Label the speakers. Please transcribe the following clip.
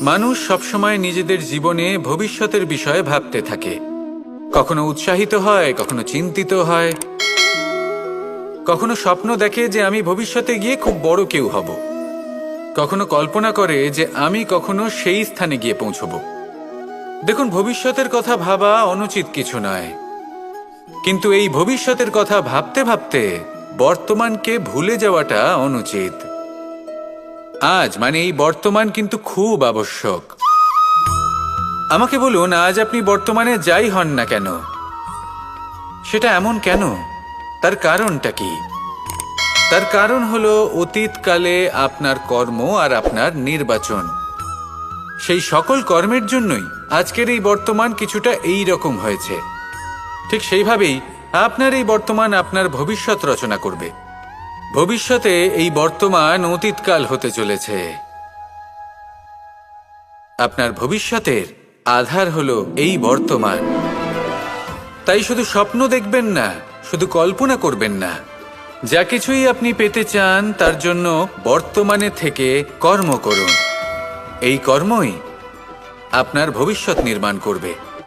Speaker 1: মানুষ সবসময় নিজেদের জীবনে ভবিষ্যতের বিষয়ে ভাবতে থাকে। কখনো উৎসাহিত হয়, কখনো চিন্তিত হয়। কখনো স্বপ্ন দেখে যে আমি ভবিষ্যতে গিয়ে খুব বড় কেউ হব। কখনো কল্পনা করে যে আমি কখনো সেই স্থানে গিয়ে পৌঁছব। দেখুন, ভবিষ্যতের কথা ভাবা অনুচিত কিছু নয়। কিন্তু এই ভবিষ্যতের কথা ভাবতে ভাবতে বর্তমানকে ভুলে যাওয়াটা অনুচিত। আজ মানে এই বর্তমান কিন্তু খুব আবশ্যক। আমাকে বলুন, আজ আপনি বর্তমানে যাই হন না কেন? সেটা এমন কেন? তার কারণটা কি? তার কারণ হলো অতীতকালে আপনার কর্ম আর আপনার নির্বাচন। সেই সকল কর্মের জন্যই আজকের এই বর্তমান কিছুটা এই রকম হয়েছে। ঠিক সেইভাবেই আপনার এই বর্তমান আপনার ভবিষ্যৎ রচনা করবে। ভবিষ্যতে এই বর্তমান অতীতকাল হতে চলেছে। আপনার ভবিষ্যতের আধার হলো এই বর্তমান। তাই শুধু স্বপ্ন দেখবেন না, শুধু কল্পনা করবেন না। যা কিছুই আপনি পেতে চান, তার জন্য বর্তমানে থেকে কর্ম করুন। এই কর্মই আপনার ভবিষ্যৎ নির্মাণ করবে।